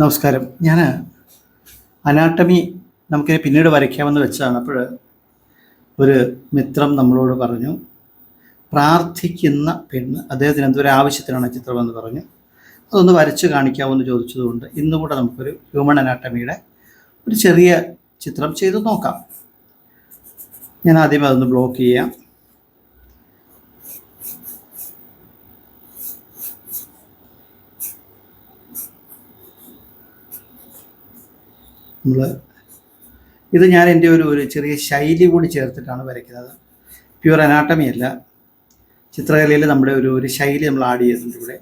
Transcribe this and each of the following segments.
നമസ്കാരം. ഞാൻ അനാട്ടമി നമുക്കിനി പിന്നീട് വരയ്ക്കാമെന്ന് വെച്ചാണ് അപ്പോൾ ഒരു മിത്രം നമ്മളോട് പറഞ്ഞു പ്രാർത്ഥിക്കുന്ന പെണ്ണ് അദ്ദേഹത്തിന് എന്തൊരു ആവശ്യത്തിനാണ് ചിത്രം എന്ന് പറഞ്ഞു. അതൊന്ന് വരച്ച് കാണിക്കാമെന്ന് ചോദിച്ചതുകൊണ്ട് ഇന്നും കൂടെ നമുക്കൊരു ഹ്യൂമൺ അനാട്ടമിയുടെ ഒരു ചെറിയ ചിത്രം ചെയ്ത് നോക്കാം. ഞാൻ ആദ്യം അതൊന്ന് ബ്ലോക്ക് ചെയ്യാം. നമ്മൾ ഇത് ഞാൻ എന്റെ ഒരു ഒരു ചെറിയ ശൈലി കൂടി ചേർത്തിട്ടാണ് വരയ്ക്കുന്നത്. പ്യുവർ അനാട്ടമി അല്ല. ചിത്രകലയിൽ നമ്മുടെ ഒരു ഒരു ശൈലി നമ്മൾ ആഡ് ചെയ്തിട്ടുണ്ട് ഇവിടെ.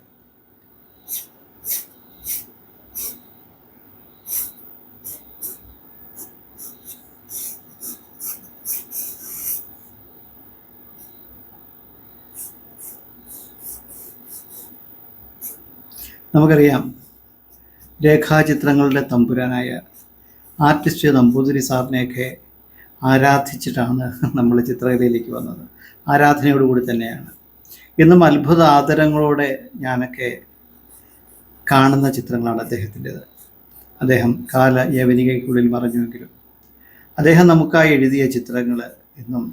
നമുക്കറിയാം രേഖാചിത്രങ്ങളുടെ തമ്പുരാനായ ആർട്ടിസ്റ്റ് നമ്പൂതിരി സാറിനെയൊക്കെ ആരാധിച്ചിട്ടാണ് നമ്മൾ ചിത്രകലയിലേക്ക് വന്നത്. ആരാധനയോടുകൂടി തന്നെയാണ്. എന്നും അത്ഭുത ആദരങ്ങളോടെ ഞാനൊക്കെ കാണുന്ന ചിത്രങ്ങളാണ് അദ്ദേഹത്തിന്റെത്. അദ്ദേഹം കാല യവനികയ്ക്കുള്ളിൽ മറഞ്ഞുവെങ്കിലും അദ്ദേഹം നമുക്കായി എഴുതിയ ചിത്രങ്ങൾ എന്നും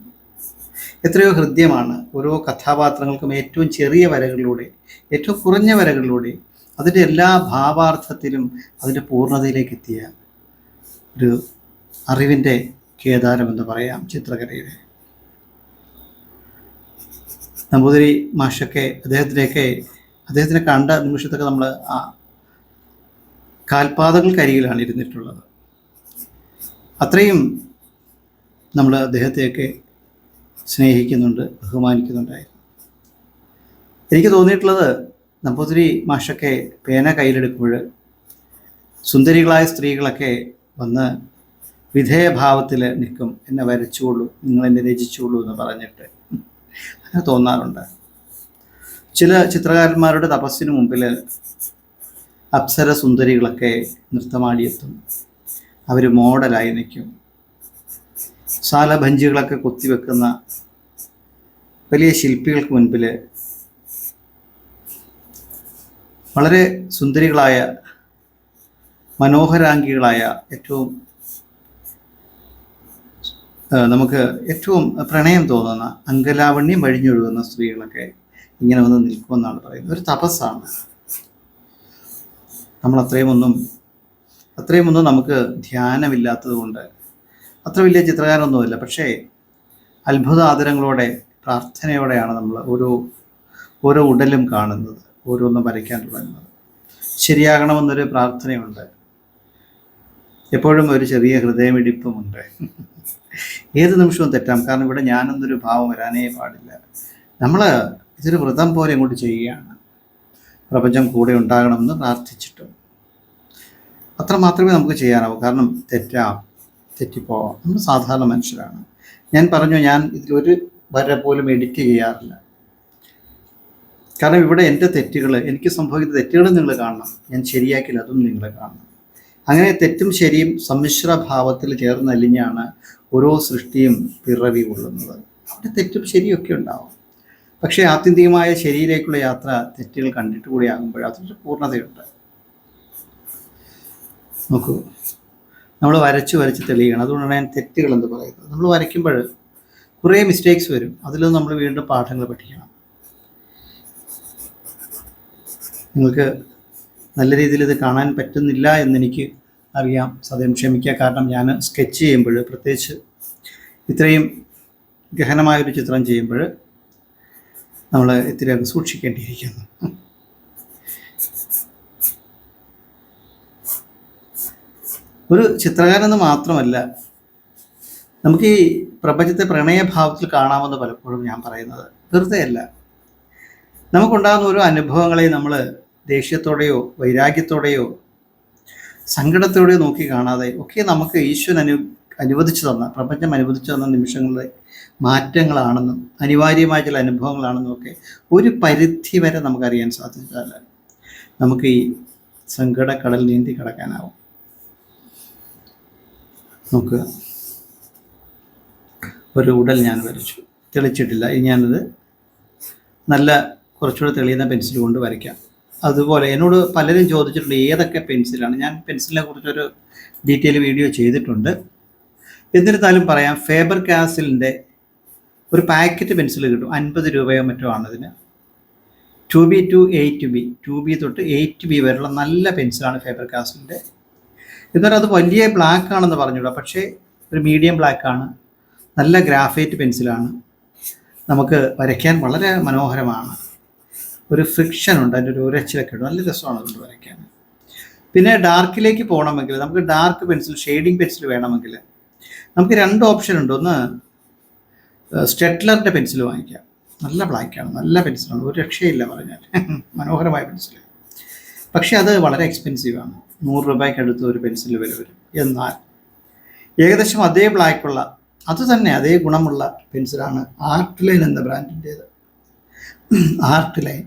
എത്രയോ ഹൃദ്യമാണ്. ഓരോ കഥാപാത്രങ്ങൾക്കും ഏറ്റവും ചെറിയ വരകളിലൂടെ ഏറ്റവും കുറഞ്ഞ വരകളിലൂടെ അതിന്റെ എല്ലാ ഭാവാർത്ഥത്തിലും അതിന്റെ പൂർണതയിലേക്ക് എത്തിയ ഒരു അറിവിന്റെ കേദാരം എന്ന് പറയാം ചിത്രകലയുടെ. നമ്പൂതിരി മാഷൊക്കെ അദ്ദേഹത്തിനെയൊക്കെ അദ്ദേഹത്തിനെ കണ്ട നിമിഷത്തൊക്കെ നമ്മൾ ആ കാൽപാതകൾക്കരികിലാണ് ഇരുന്നിട്ടുള്ളത്. അത്രയും നമ്മൾ അദ്ദേഹത്തെയൊക്കെ സ്നേഹിക്കുന്നുണ്ട് ബഹുമാനിക്കുന്നുണ്ടായിരുന്നു. എനിക്ക് തോന്നിയിട്ടുള്ളത് നമ്പൂതിരി മാഷൊക്കെ പേന കയ്യിലെടുക്കുമ്പോൾ സുന്ദരികളായ സ്ത്രീകളൊക്കെ വന്ന് വിധേയഭാവത്തിൽ നിൽക്കും. എന്നെ വരച്ചുകൊള്ളൂ നിങ്ങൾ എന്നെ രചിച്ചുകൊള്ളൂ എന്ന് പറഞ്ഞിട്ട്. അങ്ങനെ തോന്നാറുണ്ട്. ചില ചിത്രകാരന്മാരുടെ തപസ്സിന് മുമ്പിൽ അപ്സര സുന്ദരികളൊക്കെ നൃത്തമാടിയെത്തും. അവർ മോഡലായി നിൽക്കും. സാലഭഞ്ചികളൊക്കെ കൊത്തിവെക്കുന്ന വലിയ ശില്പികൾക്ക് മുൻപിൽ വളരെ സുന്ദരികളായ മനോഹരാംഗികളായ ഏറ്റവും നമുക്ക് ഏറ്റവും പ്രണയം തോന്നുന്ന അങ്കലാവണ്യം വഴിഞ്ഞൊഴുകുന്ന സ്ത്രീകളൊക്കെ ഇങ്ങനെ വന്ന് നിൽക്കുമെന്നാണ് പറയുന്നത്. ഒരു തപസ്സാണ്. നമ്മൾ അത്രയും ഒന്നും അത്രയും ഒന്നും നമുക്ക് ധ്യാനമില്ലാത്തത് കൊണ്ട് അത്ര വലിയ ചിത്രകാരനൊന്നുമില്ല. പക്ഷേ അത്ഭുത ആദരങ്ങളോടെ പ്രാർത്ഥനയോടെയാണ് നമ്മൾ ഓരോ ഓരോ ഉടലും കാണുന്നത് ഓരോന്നും വരയ്ക്കാൻ തുടങ്ങുന്നത്. ശരിയാകണമെന്നൊരു പ്രാർത്ഥനയുണ്ട്. എപ്പോഴും ഒരു ചെറിയ ഹൃദയമിടിപ്പുമുണ്ട്. ഏത് നിമിഷവും തെറ്റാം. കാരണം ഇവിടെ ഞാനൊന്നൊരു ഭാവം വരാനേ പാടില്ല. നമ്മൾ ഇതൊരു വ്രതം പോലെ ഇങ്ങോട്ട് ചെയ്യുകയാണ്. പ്രപഞ്ചം കൂടെ ഉണ്ടാകണമെന്ന് പ്രാർത്ഥിച്ചിട്ടും. അത്ര മാത്രമേ നമുക്ക് ചെയ്യാനാവൂ. കാരണം തെറ്റാം തെറ്റിപ്പോവാം നമ്മൾ സാധാരണ മനുഷ്യരാണ്. ഞാൻ പറഞ്ഞു ഞാൻ ഇതിലൊരു വര പോലും എഡിറ്റ് ചെയ്യാറില്ല. കാരണം ഇവിടെ എന്റെ തെറ്റുകൾ എനിക്ക് സംഭവിക്കുന്ന തെറ്റുകൾ നിങ്ങൾ കാണണം. ഞാൻ ശരിയാക്കില്ല അതും നിങ്ങൾ കാണണം. അങ്ങനെ തെറ്റും ശരിയും സമ്മിശ്ര ഭാവത്തിൽ ചേർന്നലിഞ്ഞാണ് ഓരോ സൃഷ്ടിയും പിറവി കൊള്ളുന്നത്. അവിടെ തെറ്റും ശരിയൊക്കെ ഉണ്ടാവും. പക്ഷേ ആത്യന്തികമായ ശരിയിലേക്കുള്ള യാത്ര തെറ്റുകൾ കണ്ടിട്ട് കൂടി ആകുമ്പോൾ അതൊരു പൂർണതയുണ്ട്. നോക്കൂ നമ്മൾ വരച്ച് വരച്ച് തെളിയണം. അതുകൊണ്ടാണ് ഞാൻ തെറ്റുകൾ എന്ന് പറയുന്നത്. നമ്മൾ വരയ്ക്കുമ്പോൾ കുറേ മിസ്റ്റേക്സ് വരും. അതിലൊന്നും നമ്മൾ വീണ്ടും പാഠങ്ങൾ പഠിക്കണം. നിങ്ങൾക്ക് നല്ല രീതിയിൽ ഇത് കാണാൻ പറ്റുന്നില്ല എന്നെനിക്ക് അറിയാം. സദ്യം ക്ഷമിക്കുക കാരണം ഞാൻ സ്കെച്ച് ചെയ്യുമ്പോൾ പ്രത്യേകിച്ച് ഇത്രയും ഗഹനമായൊരു ചിത്രം ചെയ്യുമ്പോൾ നമ്മൾ ഇത്തിരിയൊക്കെ സൂക്ഷിക്കേണ്ടിയിരിക്കുന്നു. ഒരു ചിത്രകാരനെന്ന് മാത്രമല്ല നമുക്ക് ഈ പ്രപഞ്ചത്തെ പ്രണയഭാവത്തിൽ കാണാമെന്ന് പലപ്പോഴും ഞാൻ പറയുന്നത് വെറുതെ അല്ല നമുക്കുണ്ടാകുന്ന ഓരോ അനുഭവങ്ങളെയും നമ്മൾ ദേഷ്യത്തോടെയോ വൈരാഗ്യത്തോടെയോ സങ്കടത്തോടെയോ നോക്കി കാണാതെ ഒക്കെ നമുക്ക് ഈശ്വരൻ അനു അനുവദിച്ചു തന്ന പ്രപഞ്ചം അനുവദിച്ചു തന്ന നിമിഷങ്ങളിലെ മാറ്റങ്ങളാണെന്നും അനിവാര്യമായ ചില അനുഭവങ്ങളാണെന്നും ഒക്കെ ഒരു പരിധി വരെ നമുക്കറിയാൻ സാധിച്ചാൽ നമുക്ക് ഈ സങ്കടക്കടൽ നീന്തി കിടക്കാനാവും. നോക്കുക. ഒരു ഉടൽ ഞാൻ വരച്ചു. തെളിച്ചിട്ടില്ല. ഇനി ഞാനത് നല്ല കുറച്ചുകൂടെ തെളിയുന്ന പെൻസിൽ കൊണ്ട് വരയ്ക്കാം. അതുപോലെ എന്നോട് പലരും ചോദിച്ചിട്ടുണ്ട് ഏതൊക്കെ പെൻസിലാണ്. ഞാൻ പെൻസിലിനെ കുറിച്ചൊരു ഡീറ്റെയിൽ വീഡിയോ ചെയ്തിട്ടുണ്ട്. എന്നിരുന്നാലും പറയാം ഫേബർ കാസിലിന്റെ ഒരു പാക്കറ്റ് പെൻസിൽ കിട്ടും. അൻപത് രൂപയോ മറ്റോ ആണ് two B two eight B two B തൊട്ട് എയ്റ്റ് ബി വരെയുള്ള നല്ല പെൻസിലാണ് ഫേബർ കാസിലിന്റെ എന്നാൽ അത് വലിയ ബ്ലാക്ക് ആണെന്ന് പറഞ്ഞൂടാ പക്ഷേ ഒരു മീഡിയം ബ്ലാക്ക് ആണ്. നല്ല ഗ്രാഫൈറ്റ് പെൻസിലാണ് നമുക്ക് വരയ്ക്കാൻ വളരെ മനോഹരമാണ്. ഒരു ഫ്രിക്ഷൻ ഉണ്ട് അതിന്റെ ഒരു ഉരച്ചിലൊക്കെ ഉണ്ട്. നല്ല രസമാണ് അതുകൊണ്ട് വരയ്ക്കാൻ. പിന്നെ ഡാർക്കിലേക്ക് പോകണമെങ്കിൽ നമുക്ക് ഡാർക്ക് പെൻസിൽ ഷെയ്ഡിങ് പെൻസിൽ വേണമെങ്കിൽ നമുക്ക് രണ്ട് ഓപ്ഷൻ ഉണ്ട്. ഒന്ന് സ്റ്റെറ്റ്ലറിന്റെ പെൻസിൽ വാങ്ങിക്കാം. നല്ല ബ്ലാക്കാണ് നല്ല പെൻസിലാണ് ഒരു രക്ഷയില്ല പറഞ്ഞാൽ. മനോഹരമായ പെൻസിൽ പക്ഷേ അത് വളരെ എക്സ്പെൻസീവാണ് നൂറ് രൂപയ്ക്ക് അടുത്ത് ഒരു പെൻസിൽ വില വരും. എന്നാൽ ഏകദേശം അതേ ബ്ലാക്കുള്ള അത് തന്നെ അതേ ഗുണമുള്ള പെൻസിലാണ് ആർട്ട് ലൈൻ എന്ന ബ്രാൻഡിന്റേത് ആർട്ട് ലൈൻ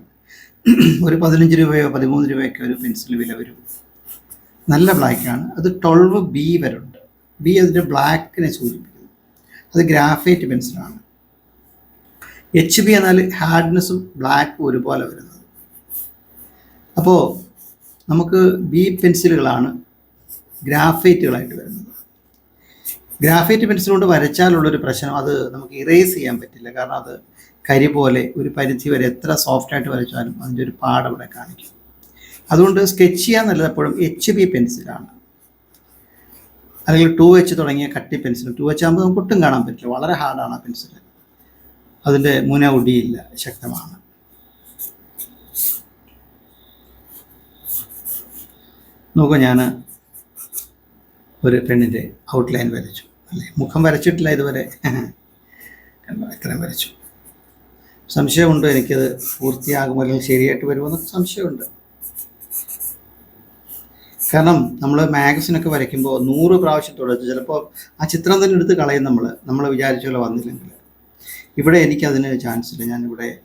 ഒരു പതിനഞ്ച് രൂപയോ പതിമൂന്ന് രൂപയൊക്കെ ഒരു പെൻസിൽ വില വരും. നല്ല ബ്ലാക്കാണ് അത് ട്വൽവ് ബി വരെ ഉണ്ട്. ബി അതിന്റെ ബ്ലാക്കിനെ സൂചിപ്പിക്കുന്നു. അത് ഗ്രാഫൈറ്റ് പെൻസിലാണ് എച്ച് ബി എന്നാൽ ഹാർഡ്നെസ്സും ബ്ലാക്ക് ഒരുപോലെ വരുന്നത്. അപ്പോൾ നമുക്ക് ബി പെൻസിലുകളാണ് ഗ്രാഫൈറ്റുകളായിട്ട് വരുന്നത്. ഗ്രാഫൈറ്റ് പെൻസിൽ കൊണ്ട് വരച്ചാലുള്ളൊരു പ്രശ്നം അത് നമുക്ക് ഇറേസ് ചെയ്യാൻ പറ്റില്ല. കാരണം അത് കരി പോലെ ഒരു പരിധി വരെ എത്ര സോഫ്റ്റ് ആയിട്ട് വരച്ചാലും അതിന്റെ ഒരു പാട് അവിടെ കാണിക്കും. അതുകൊണ്ട് സ്കെച്ച് ചെയ്യാൻ നല്ലത് എപ്പോഴും എച്ച് ബി പെൻസിലാണ് അല്ലെങ്കിൽ ടു എച്ച് തുടങ്ങിയ കട്ടി പെൻസിൽ ടു എച്ച് ആകുമ്പോൾ നമുക്ക് ഒട്ടും കാണാൻ പറ്റില്ല. വളരെ ഹാർഡാണ് ആ പെൻസിൽ അതിന്റെ മുന ഉടിയില്ല ശക്തമാണ്. നോക്കൂ ഞാൻ ഒരു പെണ്ണിന്റെ ഔട്ട്ലൈൻ വരച്ചു. അല്ലേ? മുഖം വരച്ചിട്ടില്ല ഇതുവരെ. ഇത്രയും വരച്ചു. സംശയമുണ്ട്? എനിക്കത് പൂർത്തിയാകുമോ? അല്ലെങ്കിൽ ശരിയായിട്ട് വരുമോ എന്നൊക്കെ സംശയമുണ്ട്. കാരണം നമ്മൾ മാഗസിനൊക്കെ വരയ്ക്കുമ്പോൾ നൂറ് പ്രാവശ്യം തുടച്ചു. ചിലപ്പോൾ ആ ചിത്രം തന്നെ എടുത്ത് കളയും നമ്മൾ നമ്മൾ വിചാരിച്ച പോലെ വന്നില്ലെങ്കിൽ ഇവിടെ എനിക്കതിന് ചാൻസ് ഇല്ല. ഞാനിവിടെ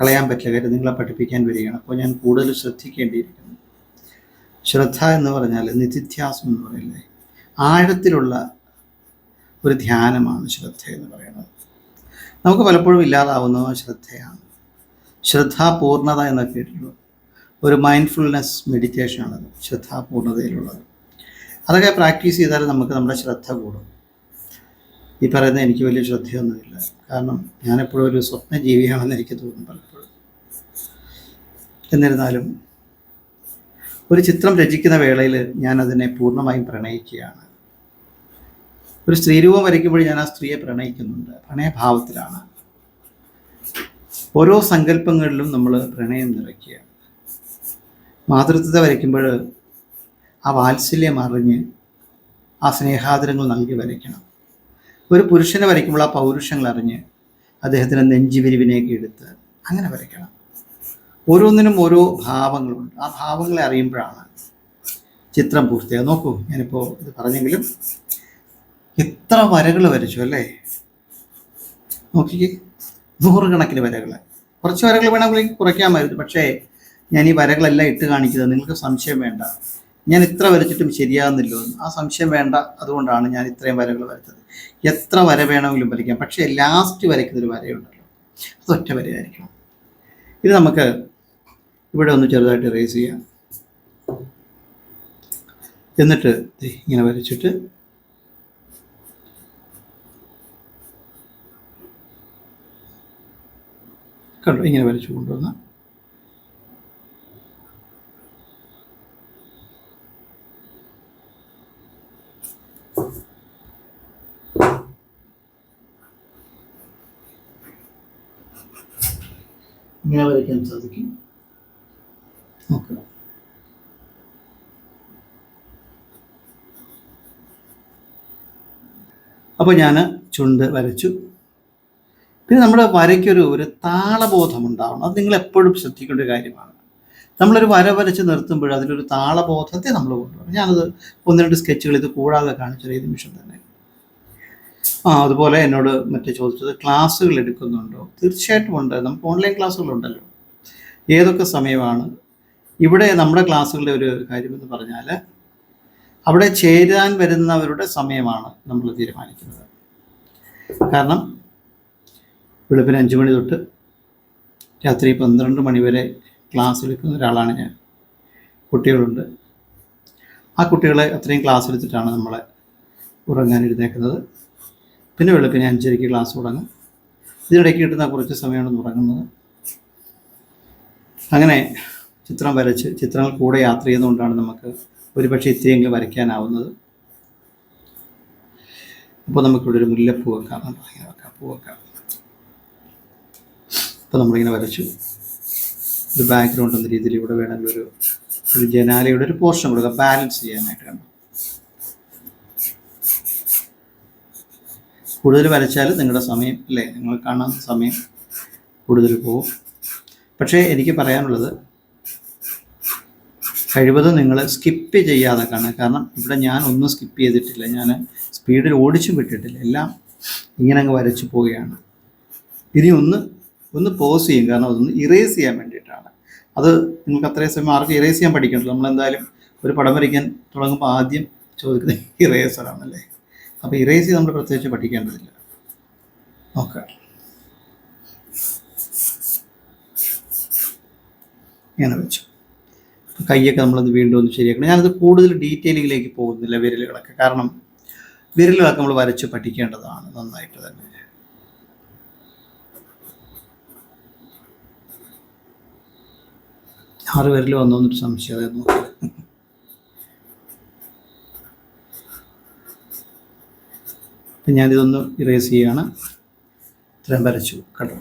കളയാൻ പറ്റില്ല. കാര്യം നിങ്ങളെ പഠിപ്പിക്കാൻ വരികയാണ്. അപ്പോൾ ഞാൻ കൂടുതൽ ശ്രദ്ധിക്കേണ്ടിയിരിക്കുന്നു. ശ്രദ്ധ എന്ന് പറഞ്ഞാൽ നിതിധ്യാസം എന്ന് പറയില്ലേ? ആഴത്തിലുള്ള ഒരു ധ്യാനമാണ് ശ്രദ്ധ എന്ന് പറയുന്നത്. നമുക്ക് പലപ്പോഴും ഇല്ലാതാവുന്നത് ശ്രദ്ധയാണ്. ശ്രദ്ധാപൂർണത എന്നൊക്കെ കേട്ടിട്ടുള്ളൂ ഒരു മൈൻഡ്ഫുൾനെസ് മെഡിറ്റേഷനാണത് ശ്രദ്ധാപൂർണതയിലുള്ളത്. അതൊക്കെ പ്രാക്ടീസ് ചെയ്താൽ നമുക്ക് നമ്മുടെ ശ്രദ്ധ കൂടും. ഈ പറയുന്ന എനിക്ക് വലിയ ശ്രദ്ധയൊന്നുമില്ല. കാരണം ഞാനെപ്പോഴും ഒരു സ്വപ്ന ജീവിയാണെന്ന് എനിക്ക് തോന്നുന്നു പലപ്പോഴും. എന്നിരുന്നാലും ഒരു ചിത്രം രചിക്കുന്ന വേളയിൽ ഞാനതിനെ പൂർണമായും പ്രണയിക്കുകയാണ്. ഒരു സ്ത്രീരൂപം വരയ്ക്കുമ്പോൾ ഞാൻ ആ സ്ത്രീയെ പ്രണയിക്കുന്നുണ്ട്. പ്രണയഭാവത്തിലാണ്. ഓരോ സങ്കല്പങ്ങളിലും നമ്മൾ പ്രണയം നിറയ്ക്കുക മാതൃത്വത്തെ വരയ്ക്കുമ്പോൾ ആ വാത്സല്യം അറിഞ്ഞ് ആ സ്നേഹാദരങ്ങൾ നൽകി വരയ്ക്കണം. ഒരു പുരുഷനെ വരയ്ക്കുമ്പോൾ ആ പൗരുഷങ്ങൾ അറിഞ്ഞ് അദ്ദേഹത്തിന്റെ നെഞ്ചുവിരിവിനെയൊക്കെ എടുത്ത് അങ്ങനെ വരയ്ക്കണം. ഓരോന്നിനും ഓരോ ഭാവങ്ങളുണ്ട്. ആ ഭാവങ്ങളെ അറിയുമ്പോഴാണ് ചിത്രം പൂർത്തിയാകും നോക്കൂ ഞാനിപ്പോൾ ഇത് പറഞ്ഞെങ്കിലും എത്ര വരകൾ വരച്ചു അല്ലേ? നോക്കിക്കേ. നൂറുകണക്കിന് വരകൾ കുറച്ച് വരകൾ വേണമെങ്കിൽ കുറയ്ക്കാമായിരുന്നു. പക്ഷേ ഞാൻ ഈ വരകളെല്ലാം ഇട്ട് കാണിക്കുന്നത് നിങ്ങൾക്ക് സംശയം വേണ്ട. ഞാൻ ഇത്ര വരച്ചിട്ടും ശരിയാകുന്നില്ലോ ആ സംശയം വേണ്ട അതുകൊണ്ടാണ് ഞാൻ ഇത്രയും വരകൾ വരച്ചത്. എത്ര വര വേണമെങ്കിലും വരയ്ക്കാം. പക്ഷേ ലാസ്റ്റ് വരയ്ക്കുന്നൊരു വരയുണ്ടല്ലോ. അത് ഒറ്റ വരയായിരിക്കണം. ഇത് നമുക്ക് ഇവിടെ ഒന്ന് ചെറുതായിട്ട് ഇറേസ് ചെയ്യാം. എന്നിട്ട് ഇങ്ങനെ വരച്ചിട്ട് കണ്ടോ? ഇങ്ങനെ വരച്ചു കൊണ്ടുവന്ന്. ഇങ്ങനെ വരയ്ക്കാൻ സാധിക്കും. ഓക്കെ. അപ്പോൾ ഞാൻ ചുണ്ട് വരച്ചു. പിന്നെ നമ്മുടെ വരയ്ക്കൊരു ഒരു താളബോധം ഉണ്ടാവണം അത് നിങ്ങൾ എപ്പോഴും ശ്രദ്ധിക്കേണ്ട ഒരു കാര്യമാണ്. നമ്മളൊരു വര വരച്ച് നിർത്തുമ്പോൾ അതിലൊരു താളബോധത്തെ നമ്മൾ കൊണ്ടുവരണം. ഞാനത് ഒന്ന് രണ്ട് സ്കെച്ചുകൾ ഇത് കൂടാതെ കാണിച്ചത് ഈ നിമിഷം തന്നെ. ആ അതുപോലെ എന്നോട് മറ്റേ ചോദിച്ചത് ക്ലാസ്സുകൾ എടുക്കുന്നുണ്ടോ? തീർച്ചയായിട്ടും ഉണ്ട്. നമുക്ക് ഓൺലൈൻ ക്ലാസ്സുകളുണ്ടല്ലോ ഏതൊക്കെ സമയമാണ്? ഇവിടെ നമ്മുടെ ക്ലാസ്സുകളുടെ ഒരു കാര്യമെന്ന് പറഞ്ഞാൽ അവിടെ ചേരാൻ വരുന്നവരുടെ സമയമാണ് നമ്മൾ തീരുമാനിക്കുന്നത്. കാരണം വെളുപ്പിന് അഞ്ച് മണി തൊട്ട് രാത്രി പന്ത്രണ്ട് മണി വരെ എടുക്കുന്ന ഒരാളാണ് ഞാൻ. കുട്ടികളുണ്ട്. ആ കുട്ടികളെ അത്രയും ക്ലാസ് എടുത്തിട്ടാണ് നമ്മളെ ഉറങ്ങാൻ എഴുന്നേക്കുന്നത്. പിന്നെ വെളുപ്പിന് അഞ്ചരയ്ക്ക് ക്ലാസ് തുടങ്ങും. ഇതിനിടയ്ക്ക് കിട്ടുന്ന കുറച്ച് സമയമാണ് ഉറങ്ങുന്നത്. അങ്ങനെ ചിത്രം വരച്ച് ചിത്രങ്ങൾ കൂടെ യാത്ര ചെയ്യുന്നതുകൊണ്ടാണ് നമുക്ക് ഒരുപക്ഷെ ഇത്രയെങ്കിലും വരയ്ക്കാനാവുന്നത്. അപ്പോൾ നമുക്കിവിടെ ഒരു മുല്ലപ്പൂ വെക്കാം. കണ്ടോ? ഇങ്ങനെ വെക്കാം പൂ വെക്കാം അപ്പോൾ നമ്മളിങ്ങനെ വരച്ചു. ഒരു ബാക്ക്ഗ്രൗണ്ട് എന്ന രീതിയിൽ ഇവിടെ വേണമെങ്കിൽ ഒരു ഒരു ജനാലയുടെ ഒരു പോർഷൻ കൊടുക്കുക ബാലൻസ് ചെയ്യാനായിട്ട് കൂടുതൽ വരച്ചാൽ നിങ്ങളുടെ സമയം അല്ലേ? നിങ്ങൾ കാണാൻ സമയം കൂടുതൽ പോകും. പക്ഷേ എനിക്ക് പറയാനുള്ളത് കഴിവതും നിങ്ങൾ സ്കിപ്പ് ചെയ്യാതെ കാണുക. കാരണം ഇവിടെ ഞാൻ ഒന്നും സ്കിപ്പ് ചെയ്തിട്ടില്ല. ഞാൻ സ്പീഡിൽ ഓടിച്ചും വിട്ടിട്ടില്ല. എല്ലാം ഇങ്ങനെ അങ്ങ് വരച്ചു പോവുകയാണ്. ഇനി ഒന്ന് ഒന്ന് പോസ് ചെയ്യും. കാരണം അതൊന്ന് ഇറേസ് ചെയ്യാൻ വേണ്ടിയിട്ടാണ്. അത് നിങ്ങൾക്ക് അത്രയും സമയം ആർക്കും ഇറേസ് ചെയ്യാൻ പഠിക്കണ്ടല്ലോ. നമ്മളെന്തായാലും ഒരു പടം വരയ്ക്കാൻ തുടങ്ങുമ്പോൾ ആദ്യം ചോദിക്കുന്നത് ഇറേസറാണല്ലേ അപ്പോൾ ഇറേസ് ചെയ്ത് നമ്മൾ പ്രത്യേകിച്ച് പഠിക്കേണ്ടതില്ല. ഓക്കെ ഇങ്ങനെ വെച്ചു. കൈയൊക്കെ നമ്മളത് വീണ്ടും ഒന്ന് ശരിയാക്കണം. ഞാനത് കൂടുതൽ ഡീറ്റെയിലിങ്ങിലേക്ക് പോകുന്നില്ല വിരലുകളൊക്കെ. കാരണം വിരലുകളൊക്കെ നമ്മൾ വരച്ച് പഠിക്കേണ്ടതാണ് നന്നായിട്ട് തന്നെ. ആറ് പേരിൽ വന്നൊരു സംശയം അതായത് നോക്കാം അപ്പം ഞാനിതൊന്ന് ഇറേസ് ചെയ്യുകയാണ് ഇത്രയും വരച്ചു കേട്ടോ.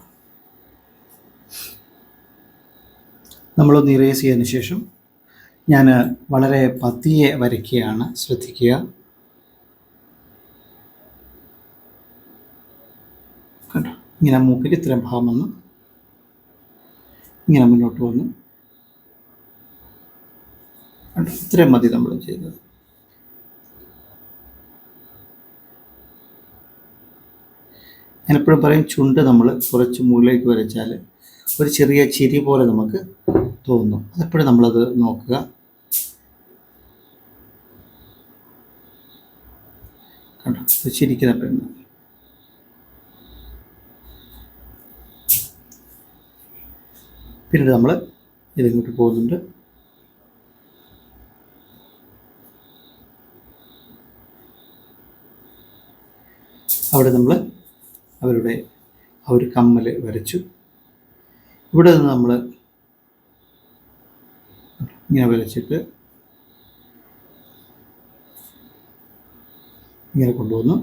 നമ്മളൊന്ന് ഇറേസ് ചെയ്തതിന് ശേഷം ഞാൻ വളരെ പതിയെ വരയ്ക്കുകയാണ് ശ്രദ്ധിക്കുക. കണ്ടോ ഇങ്ങനെ മൂക്കിൽ ഇത്രയും ഭാഗം വന്നു. ഇങ്ങനെ മുന്നോട്ട് വന്നു. കണ്ടോ. ഇത്രയും മതി നമ്മൾ ചെയ്തത്. ഞാൻ എപ്പോഴും പറയും ചുണ്ട് നമ്മൾ കുറച്ച് മുകളിലേക്ക് വരച്ചാൽ ഒരു ചെറിയ ചിരി പോലെ നമുക്ക് തോന്നും. അതെപ്പോഴും നമ്മളത് നോക്കുക. കണ്ടോ? ചിരിക്കുന്ന പെണ്ണ്. പിന്നീട് നമ്മൾ ഇതിങ്ങോട്ട് പോകുന്നുണ്ട്. അവിടെ നമ്മൾ അവരുടെ ആ ഒരു കമ്മൽ വരച്ചു. ഇവിടെ നിന്ന് നമ്മൾ ഇങ്ങനെ വരച്ചിട്ട് ഇങ്ങനെ കൊണ്ടുവന്നു.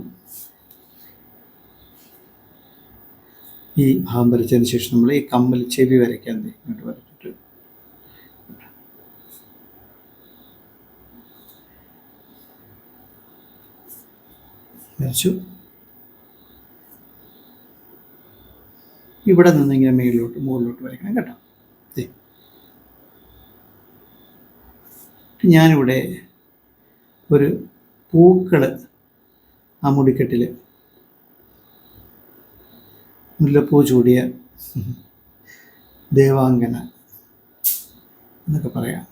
ഈ ഭാഗം വരച്ചതിന് ശേഷം നമ്മൾ ഈ കമ്മൽ ചെവി വരയ്ക്കാൻ ഇങ്ങോട്ട് വരച്ചിട്ട്. വരച്ചു. ഇവിടെ നിന്ന് ഇങ്ങനെ മേളിലോട്ട് മുകളിലോട്ട് വരയ്ക്കണം കേട്ടോ. ഞാനിവിടെ ഒരു പൂക്കൾ ആ മുടിക്കെട്ടിൽ മുല്ലപ്പൂ ചൂടിയ ദേവാംഗന എന്നൊക്കെ പറയാം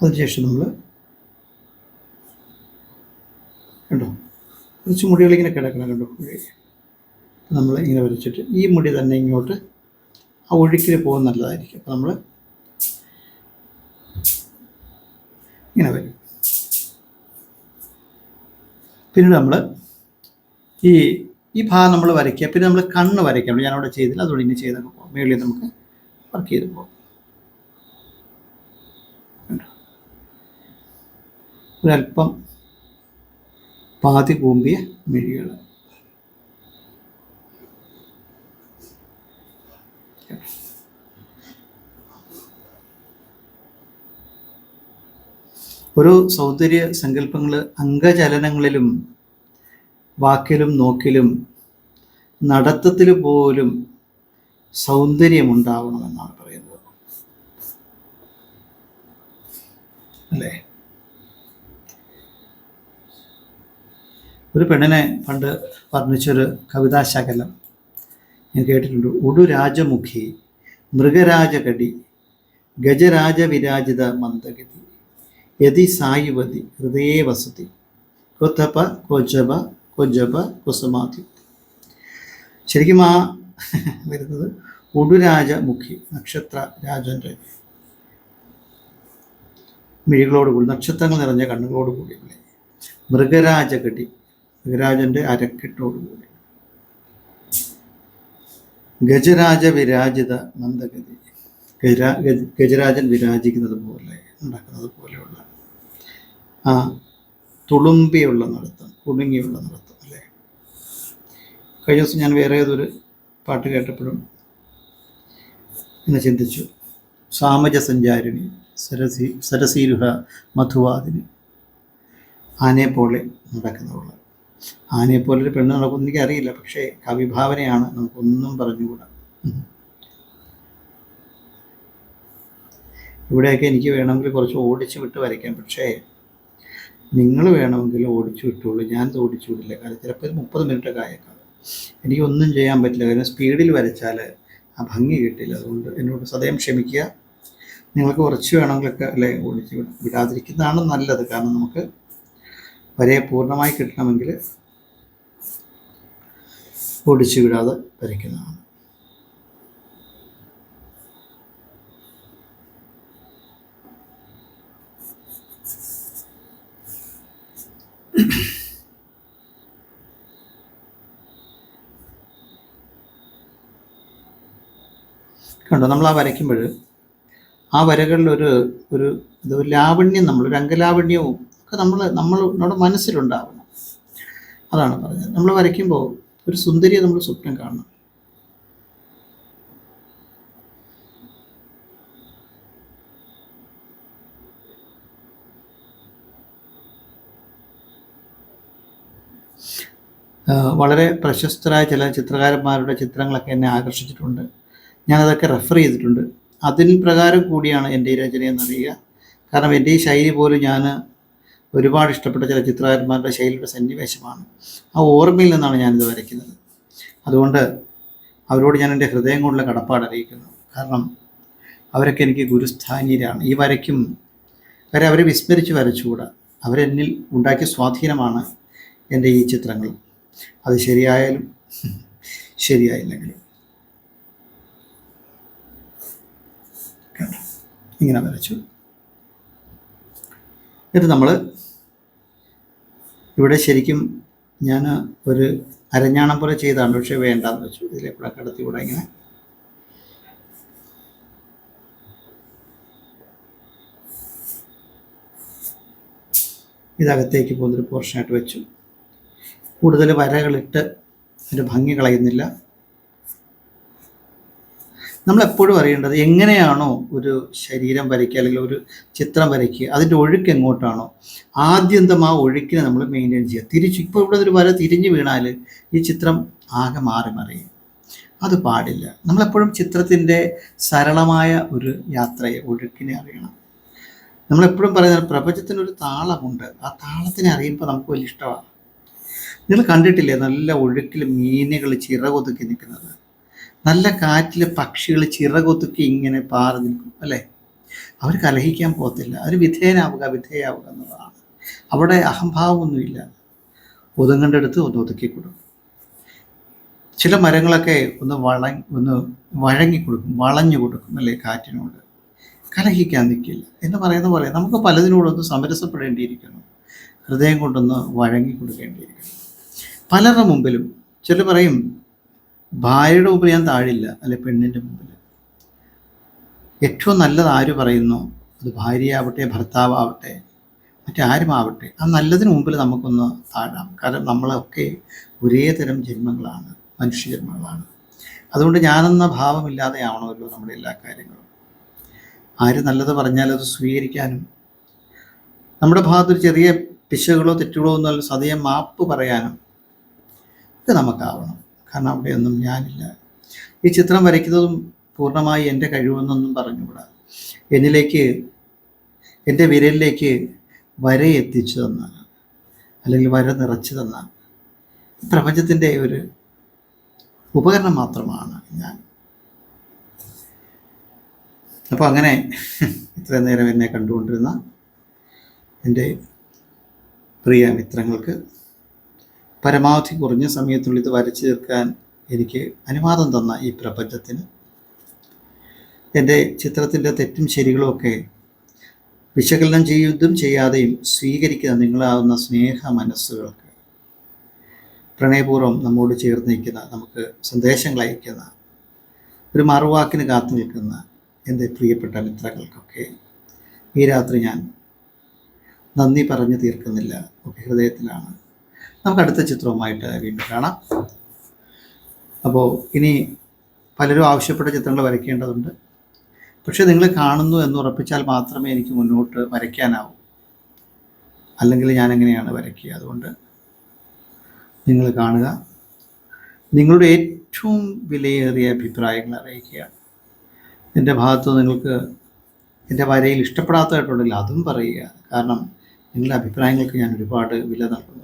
അതിനുശേഷം നമ്മൾ കണ്ടോ? കുറച്ച് മുടികളിങ്ങനെ കിടക്കണം കണ്ടോ? നമ്മൾ ഇങ്ങനെ വരച്ചിട്ട് ഈ മുടി തന്നെ ഇങ്ങോട്ട് ആ ഒഴുക്കിൽ പോകുന്ന നല്ലതായിരിക്കും. അപ്പോൾ നമ്മൾ ഇങ്ങനെ വരും. പിന്നീട് നമ്മൾ ഈ ഈ ഭാഗം നമ്മൾ വരയ്ക്കുക. പിന്നെ നമ്മൾ കണ്ണ് വരയ്ക്കാം. ഞാനവിടെ ചെയ്തില്ല. അതുകൊണ്ട് ഇനി ചെയ്തൊക്കെ പോകാം മേളിൽ നമുക്ക് വർക്ക് ചെയ്ത് പോകാം? ഒരല്പം പാതി കൂമ്പിയ മിഴികൾ. ഒരു സൗന്ദര്യ സങ്കല്പങ്ങൾ അംഗചലനങ്ങളിലും വാക്കിലും നോക്കിലും നടത്തത്തിൽ പോലും സൗന്ദര്യമുണ്ടാവണമെന്നാണ് പറയുന്നത് അല്ലേ ഒരു പെണ്ണിനെ പണ്ട് വർണിച്ചൊരു കവിതാശകലം ഞാൻ കേട്ടിട്ടുണ്ട്. ഉടുരാജമുഖി മൃഗരാജകടി ഗജരാജവിരാജിത മന്ദഗതി യതി സായുവതി ഹൃദയേ വസതി കൊത്തപ്പ കൊജബ കൊജബ കുസുമാതി. ശരിക്കും ആ വരുന്നത് ഉടുരാജമുഖി നക്ഷത്ര രാജന്റെ മിഴികളോടുകൂടി നക്ഷത്രങ്ങൾ നിറഞ്ഞ കണ്ണുകളോടുകൂടി മൃഗരാജകടി മൃഗരാജന്റെ അരക്കെട്ടോടുകൂടി ഗജരാജ വിരാജിത ഗജ- ഗജരാജൻ വിരാജിക്കുന്നത് പോലെ നടക്കുന്നത് പോലെയുള്ള ആ തുളുമ്പിയുള്ള നടത്തം കുടുങ്ങിയുള്ള നടത്തം അല്ലേ? കഴിഞ്ഞ ദിവസം ഞാൻ വേറെ ഏതൊരു പാട്ട് കേട്ടപ്പോഴും എന്ന് ചിന്തിച്ചു. സാമജ സഞ്ചാരിണി സരസി സരസീരുഹ മധുവാദിനി ആനയെ പോലെ ആനയെ പോലെ ഒരു പെണ്ണ് നടക്കുമെന്ന് എനിക്കറിയില്ല. പക്ഷേ കവിഭാവനയാണ് നമുക്കൊന്നും പറഞ്ഞുകൂടാ. ഇവിടെയൊക്കെ എനിക്ക് വേണമെങ്കിൽ കുറച്ച് ഓടിച്ചു വിട്ട് വരയ്ക്കാം. പക്ഷേ നിങ്ങൾ വേണമെങ്കിൽ ഓടിച്ചു വിട്ടുള്ളൂ ഞാൻ ഓടിച്ചു വിടില്ല. കാര്യം ചിലപ്പോൾ ഒരു മുപ്പത് മിനിറ്റൊക്കെ ആയേക്കാം. എനിക്കൊന്നും ചെയ്യാൻ പറ്റില്ല. കാരണം സ്പീഡിൽ വരച്ചാൽ ആ ഭംഗി കിട്ടില്ല. അതുകൊണ്ട് എന്നോട് സദയം ക്ഷമിക്കുക. നിങ്ങൾക്ക് കുറച്ച് വേണമെങ്കിലൊക്കെ അല്ലെ ഓടിച്ച് വിടാതിരിക്കുന്നതാണ് നല്ലത്. കാരണം നമുക്ക് വരയെ പൂർണമായി കിട്ടണമെങ്കിൽ ഓടിച്ചു വിടാതെ വരയ്ക്കുന്നതാണ്. കണ്ടോ നമ്മൾ ആ വരയ്ക്കുമ്പോൾ ആ വരകളിലൊരു ഒരു ഒരു ലാവണ്യം നമ്മൾ ഒരു അംഗലാവണ്യവും ഒക്കെ നമ്മൾ നമ്മൾ നമ്മുടെ മനസ്സിലുണ്ടാവണം. അതാണ് പറഞ്ഞത്. നമ്മൾ വരയ്ക്കുമ്പോൾ ഒരു സുന്ദരിയെ നമ്മൾ സ്വപ്നം കാണണം. വളരെ പ്രശസ്തരായ ചില ചിത്രകാരന്മാരുടെ ചിത്രങ്ങളൊക്കെ എന്നെ ആകർഷിച്ചിട്ടുണ്ട്. ഞാനതൊക്കെ റെഫർ ചെയ്തിട്ടുണ്ട്. അതിൻ പ്രകാരം കൂടിയാണ് എന്റെ ഈ രചനയെന്നറിയുക. കാരണം എന്റെ ഈ ശൈലി പോലും ഞാൻ ഒരുപാട് ഇഷ്ടപ്പെട്ട ചില ചിത്രകാരന്മാരുടെ ശൈലിയുടെ സന്നിവേശമാണ്. ആ ഓർമ്മയിൽ നിന്നാണ് ഞാനിത് വരയ്ക്കുന്നത്. അതുകൊണ്ട് അവരോട് ഞാൻ എന്റെ ഹൃദയം കൊണ്ടുള്ള കടപ്പാട് അറിയിക്കുന്നു. കാരണം അവരൊക്കെ എനിക്ക് ഗുരുസ്ഥാനീയരാണ് ഈ വരയ്ക്കും വരെ അവരെ വിസ്മരിച്ച് വരച്ചുകൂടാ. അവരെന്നിൽ ഉണ്ടാക്കിയ സ്വാധീനമാണ് എന്റെ ഈ ചിത്രങ്ങൾ. അത് ശരിയായാലും ശരിയായില്ലെങ്കിലും? ഇങ്ങനെ വരച്ചു. എന്നിട്ട് നമ്മൾ ഇവിടെ ശരിക്കും ഞാൻ ഒരു അരഞ്ഞാണം പോലെ ചെയ്താണ് പക്ഷേ വേണ്ടാന്ന് വെച്ചു. ഇതിലെ കൂടെ കടത്തി കൂടെ ഇങ്ങനെ. ഇതകത്തേക്ക് പോകുന്നൊരു പോർഷനായിട്ട് വെച്ചു. കൂടുതൽ വരകളിട്ട് അതിന്റെ ഭംഗി കളയുന്നില്ല. നമ്മളെപ്പോഴും അറിയേണ്ടത് എങ്ങനെയാണോ ഒരു ശരീരം വരയ്ക്കുക അല്ലെങ്കിൽ ഒരു ചിത്രം വരയ്ക്കുക അതിന്റെ ഒഴുക്ക് എങ്ങോട്ടാണോ ആദ്യന്തം ആ ഒഴുക്കിനെ നമ്മൾ മെയിന്റെയിൻ ചെയ്യുക. തിരിച്ച് ഇപ്പോൾ ഇവിടെ ഒരു വര തിരിഞ്ഞു വീണാൽ ഈ ചിത്രം ആകെ മാറി മറിയും. അത് പാടില്ല. നമ്മളെപ്പോഴും ചിത്രത്തിന്റെ സരളമായ ഒരു യാത്രയെ ഒഴുക്കിനെ അറിയണം. നമ്മളെപ്പോഴും പറയുന്നത് പ്രപഞ്ചത്തിനൊരു താളമുണ്ട്. ആ താളത്തിനെ അറിയുമ്പോൾ നമുക്ക് വലിയ ഇഷ്ടമാണ്. നിങ്ങൾ കണ്ടിട്ടില്ലേ നല്ല ഒഴുക്കിൽ മീനുകൾ ചിറകൊതുക്കി നിൽക്കുന്നത്? നല്ല കാറ്റിൽ പക്ഷികൾ ചിറകൊതുക്കി ഇങ്ങനെ പാറി നിൽക്കും അല്ലേ? അവർ കലഹിക്കാൻ പോകത്തില്ല. അവർ വിധേയനാവുക വിധേയാവുക എന്നുള്ളതാണ്. അവിടെ അഹംഭാവമൊന്നുമില്ല. ഒതുങ്ങേണ്ടടുത്ത് ഒന്ന് ഒതുക്കി കൊടുക്കും ചില മരങ്ങളൊക്കെ ഒന്ന് വള ഒന്ന് വഴങ്ങി കൊടുക്കും വളഞ്ഞു കൊടുക്കും അല്ലേ കാറ്റിനോട്. കലഹിക്കാൻ നിൽക്കില്ല. എന്ന് പറയുന്ന പോലെ നമുക്ക് പലതിനോടൊന്ന് സമരസപ്പെടേണ്ടിയിരിക്കുന്നു. ഹൃദയം കൊണ്ടൊന്ന് വഴങ്ങി കൊടുക്കേണ്ടിയിരിക്കുന്നു പലരുടെ മുമ്പിലും ചിലർ പറയും ഭാര്യയുടെ മുമ്പിൽ ഞാൻ താഴില്ല അല്ലെ പെണ്ണിന്റെ മുമ്പിൽ? ഏറ്റവും നല്ലത് ആര് പറയുന്നു? അത് ഭാര്യയാവട്ടെ ഭർത്താവട്ടെ മറ്റാരുമാവട്ടെ ആ നല്ലതിന് മുമ്പിൽ നമുക്കൊന്ന് താഴാം. കാരണം നമ്മളൊക്കെ ഒരേ തരം ജന്മങ്ങളാണ് മനുഷ്യജന്മങ്ങളാണ്. അതുകൊണ്ട് ഞാനെന്ന ഭാവമില്ലാതെ ആവണമല്ലോ നമ്മുടെ എല്ലാ കാര്യങ്ങളും. ആര് നല്ലത് പറഞ്ഞാൽ അത് സ്വീകരിക്കാനും നമ്മുടെ ഭാഗത്തൊരു ചെറിയ പിശകളോ തെറ്റുകളോ ഒന്നും സതയം മാപ്പ് പറയാനും ഇത് നമുക്കാവണം. കാരണം അവിടെയൊന്നും ഞാനില്ല. ഈ ചിത്രം വരയ്ക്കുന്നതും പൂർണമായി എന്റെ കഴിവെന്നൊന്നും പറഞ്ഞുകൂടാ. എന്നിലേക്ക് എന്റെ വിരലിലേക്ക് വര എത്തിച്ചു തന്ന. അല്ലെങ്കിൽ വര നിറച്ചു തന്ന. പ്രപഞ്ചത്തിന്റെ ഒരു ഉപകരണം മാത്രമാണ് ഞാൻ. അപ്പോൾ അങ്ങനെ ഇത്രയും നേരം എന്നെ കണ്ടുകൊണ്ടിരുന്ന എന്റെ പ്രിയ മിത്രങ്ങൾക്ക് പരമാവധി കുറഞ്ഞ സമയത്തുള്ളിൽ ഇത് വരച്ചു തീർക്കാൻ എനിക്ക് അനുവാദം തന്ന ഈ പ്രപഞ്ചത്തിന്. എന്റെ ചിത്രത്തിന്റെ തെറ്റും ശരികളുമൊക്കെ വിശകലനം ചെയ്യുന്നതും ചെയ്യാതെയും സ്വീകരിക്കുന്ന നിങ്ങളാവുന്ന സ്നേഹ മനസ്സുകൾക്ക് പ്രണയപൂർവം നമ്മോട് ചേർന്ന് നിൽക്കുന്ന നമുക്ക് സന്ദേശങ്ങൾ അയക്കുന്ന ഒരു മറുവാക്കിന് കാത്തു നിൽക്കുന്ന എന്റെ പ്രിയപ്പെട്ട മിത്രങ്ങൾക്കൊക്കെ ഈ രാത്രി ഞാൻ നന്ദി പറഞ്ഞു തീർക്കുന്നില്ല. ഹൃദയത്തിലാണ് നമുക്ക് അടുത്ത ചിത്രവുമായിട്ട് വീണ്ടും കാണാം. അപ്പോൾ ഇനി പലരും ആവശ്യപ്പെട്ട ചിത്രങ്ങൾ വരയ്ക്കേണ്ടതുണ്ട്. പക്ഷേ നിങ്ങൾ കാണുന്നു എന്ന് ഉറപ്പിച്ചാൽ മാത്രമേ എനിക്ക് മുന്നോട്ട് വരയ്ക്കാനാവൂ. അല്ലെങ്കിൽ ഞാൻ എങ്ങനെയാണ് വരയ്ക്കുക അതുകൊണ്ട് നിങ്ങൾ കാണുക. നിങ്ങളുടെ ഏറ്റവും വിലയേറിയ അഭിപ്രായങ്ങൾ അറിയിക്കുക എന്റെ ഭാഗത്ത് നിങ്ങൾക്ക് എന്റെ വരയിൽ ഇഷ്ടപ്പെടാത്തതായിട്ടുണ്ടെങ്കിൽ അതും പറയുക. കാരണം നിങ്ങളുടെ അഭിപ്രായങ്ങൾക്ക് ഞാൻ ഒരുപാട് വില നൽകുന്നുണ്ട്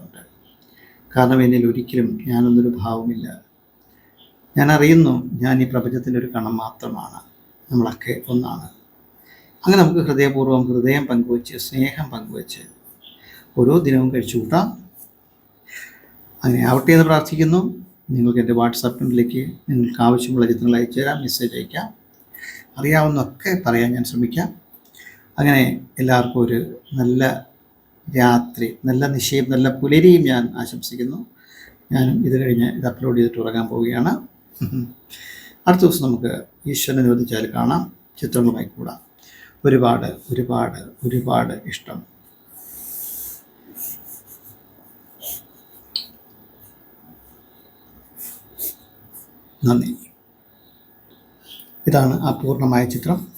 കാരണം എന്നിൽ ഒരിക്കലും ഞാനൊന്നൊരു ഭാവമില്ല ഞാൻ അറിയുന്നു ഞാൻ ഈ പ്രപഞ്ചത്തിന്റെ ഒരു കണം മാത്രമാണ്. നമ്മളൊക്കെ ഒന്നാണ്. അങ്ങനെ നമുക്ക് ഹൃദയപൂർവം ഹൃദയം പങ്കുവച്ച് സ്നേഹം പങ്കുവച്ച് ഓരോ ദിനവും കഴിച്ചു കൂട്ടാം. അങ്ങനെ ആവട്ടെ എന്ന് പ്രാർത്ഥിക്കുന്നു. നിങ്ങൾക്ക് എന്റെ വാട്സാപ്പിലേക്ക് നിങ്ങൾക്ക് ആവശ്യമുള്ള ചിത്രങ്ങൾ അയച്ചു തരാം മെസ്സേജ് അയക്കാം. അറിയാവുന്നൊക്കെ പറയാൻ ഞാൻ ശ്രമിക്കാം. അങ്ങനെ എല്ലാവർക്കും ഒരു നല്ല രാത്രി. നല്ല നിശ്ചയം നല്ല പുലരിയും ഞാൻ ആശംസിക്കുന്നു. ഞാനും ഇത് കഴിഞ്ഞ് ഇത് അപ്ലോഡ് ചെയ്തിട്ട് ഉറങ്ങാൻ പോവുകയാണ്. അടുത്ത ദിവസം നമുക്ക് ഈശ്വരനെ ചോദിച്ചാൽ കാണാം. ചിത്രങ്ങളുമായി കൂടാം. ഒരുപാട് ഒരുപാട് ഒരുപാട് ഇഷ്ടം. നന്ദി. ഇതാണ് ആ പൂർണമായ ചിത്രം.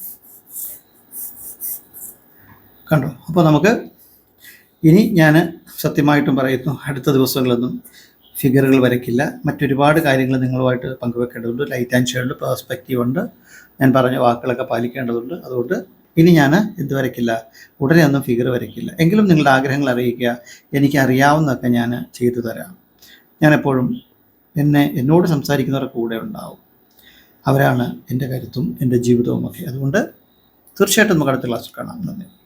കണ്ടോ? അപ്പോൾ നമുക്ക് ഇനി ഞാൻ സത്യമായിട്ടും പറയുന്നു അടുത്ത ദിവസങ്ങളൊന്നും ഫിഗറുകൾ വരയ്ക്കില്ല. മറ്റൊരുപാട് കാര്യങ്ങൾ നിങ്ങളുമായിട്ട് പങ്കുവെക്കേണ്ടതുണ്ട്. ലൈറ്റ് ആൻഡ് ഷെയ്ഡ് പെർസ്പെക്റ്റീവ് ഉണ്ട്. ഞാൻ പറഞ്ഞ വാക്കുകളൊക്കെ പാലിക്കേണ്ടതുണ്ട്. അതുകൊണ്ട് ഇനി ഞാൻ എന്ത് വരയ്ക്കില്ല. ഉടനെ ഒന്നും ഫിഗർ വരയ്ക്കില്ല. എങ്കിലും നിങ്ങളുടെ ആഗ്രഹങ്ങൾ അറിയിക്കുക എനിക്ക് അറിയാവുന്നതൊക്കെ ഞാൻ ചെയ്തു തരാം. ഞാൻ എപ്പോഴും എന്നെ എന്നോട് സംസാരിക്കുന്നവരുടെ കൂടെ ഉണ്ടാവും. അവരാണ് എന്റെ കരുത്തും എന്റെ ജീവിതവും ഒക്കെ അതുകൊണ്ട് തീർച്ചയായിട്ടും നമുക്ക് അടുത്ത ക്ലാസ്സിൽ കാണാം. നന്ദി.